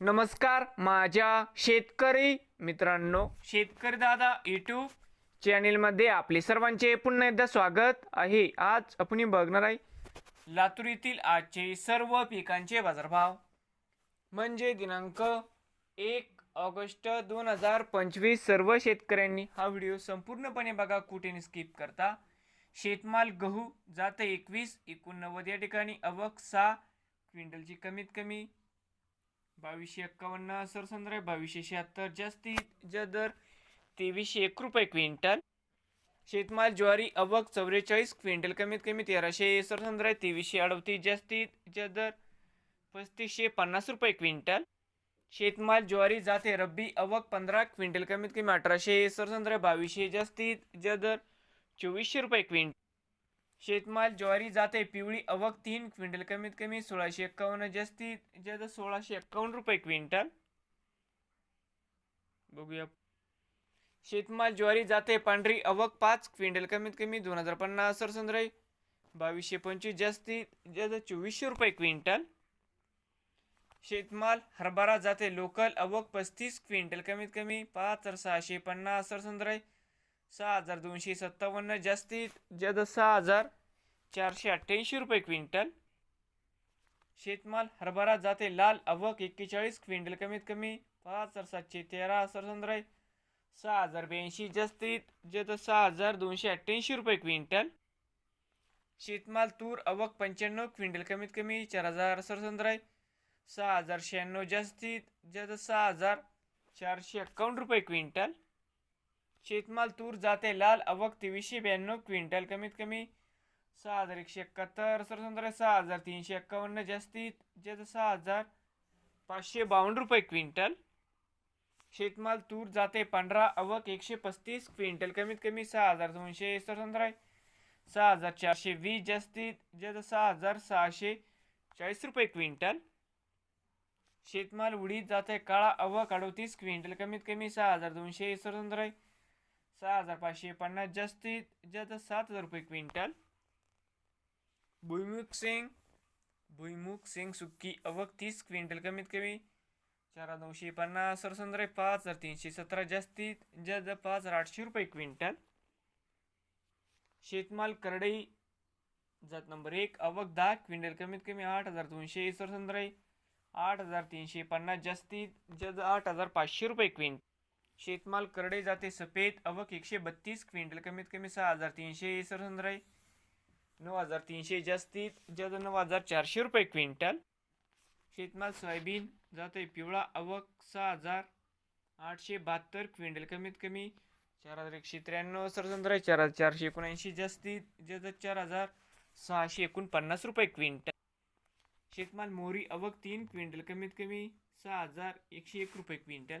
नमस्कार माझ्या शेतकरी मित्रांनो. शेतकरी दादा यूट्यूब चॅनेलमध्ये आपले सर्वांचे पुन्हा एकदा स्वागत आहे. आज आपण बघणार आहे. लातूर येथील आजचे सर्व पिकांचे बाजारभाव. म्हणजे दिनांक एक ऑगस्ट दोन हजार पंचवीस. सर्व शेतकऱ्यांनी हा व्हिडिओ संपूर्णपणे बघा कुठे स्किप करता. शेतमाल गहू जात एकवीस एकोणनव्वद या ठिकाणी अवक सहा क्विंटलची कमीत कमी बावीसशे एक्कावन्न सरसंद्र बावीसशे शहात्तर जास्तीत जा दर तेवीसशे एक रुपये क्विंटल. शेतमाल ज्वारी अवक चौवेचाळीस क्विंटल कमीत कमी तेराशे सरसंद्र आहे तेवीसशे अडतीस जास्तीत जदर दर पस्तीसशे पन्नास रुपये क्विंटल. शेतमाल ज्वारी जाते रब्बी अवक पंधरा क्विंटल कमीत कमी अठराशे सरसंद्र बावीसशे जास्तीत जदर दर चोवीसशे रुपये क्विंटल. शेतमाल ज्वारी जाते पिवळी अवक तीन क्विंटल कमीत कमी सोळाशे एक्कावन्न जास्तीत जास्त सोळाशे एक्कावन्न रुपये क्विंटल. बघूया. शेतमाल ज्वारी जाते पांढरी अवक पाच क्विंटल कमीत कमी दोन हजार पन्नास सरसंद्राई बावीसशे पंचवीस जास्तीत जास्त चोवीसशे रुपये क्विंटल. शेतमाल हरभरा जाते लोकल अवक पस्तीस क्विंटल कमीत कमी पाच तर सहाशे पन्नास सरसंद्राई सहा हजार दोनशे सत्तावन्न जास्तीत जास्त सहा हजार चारशे अठ्ठ्याऐंशी रुपये क्विंटल. शेतमाल हरभरा जाते लाल अवक एक्केचाळीस क्विंटल कमीत कमी पाच हजार सातशे तेरा सरसंद्राई सहा हजार ब्याऐंशी जास्तीत जास्त सहा हजार दोनशे अठ्ठ्याऐंशी रुपये क्विंटल. शेतमाल तूर अवक पंच्याण्णव क्विंटल कमीत कमी चार हजार सरसंद्राई सहा हजार शहाण्णव जास्तीत जास्त सहा हजार चारशे एक्कावन्न रुपये क्विंटल. शेतमाल तूर जाते लाल अवक तेवीसशे ब्याण्णव क्विंटल. कमीत कमी सहा हजार एकशे एकाहत्तर सरसंद्र सहा हजार तीनशे एक्कावन्न जास्तीत जास्त सहा हजार पाचशे बावन्न रुपये क्विंटल. शेतमाल तूर जाते पांढरा अवक एकशे पस्तीस क्विंटल. कमीत कमी सहा हजार दोनशे सरसंद्र सहा हजार चारशे वीस जास्तीत जास्त सहा हजार सहाशे चाळीस रुपये क्विंटल. शेतमाल उडीत जाते काळा अवक अडोतीस क्विंटल. कमीत कमी सहा हजार दोनशे सरसंद्र सहा हजार पाचशे पन्नास जास्तीत जास्त सात हजार रुपये क्विंटल. भुईमुख सिंग भुईमुख सिंग सुक्की अवक तीस क्विंटल कमीत कमी चार हजार नऊशे पन्नास सरसंद्रे पाच हजार तीनशे सतरा जास्तीत जास्त पाच हजार आठशे रुपये क्विंटल. शेतमाल करडई जात नंबर एक अवक दहा क्विंटल कमीत कमी आठ हजार दोनशे सरसंद्र आठ हजार तीनशे पन्नास जास्तीत जास्त आठ हजार पाचशे रुपये क्विंटल. शेतमाल करडे जाते सफेद अवक एकशे बत्तीस क्विंटल कमीत कमी सहा हजार तीनशे सरसंद्र नऊ हजार तीनशे जास्तीत जास्त नऊ हजार चारशे रुपये क्विंटल. शेतमाल सोयाबीन जाते पिवळा अवक सहा हजार आठशे बहात्तर क्विंटल कमीत कमी चार हजार एकशे त्र्याण्णव सरसंद्र चार हजार चारशे एकोणऐंशी जास्तीत जास्त चार हजार सहाशे एकोणपन्नास रुपये क्विंटल. शेतमाल मोहरी अवक तीन क्विंटल कमीत कमी सहा हजार एकशे एक रुपये क्विंटल.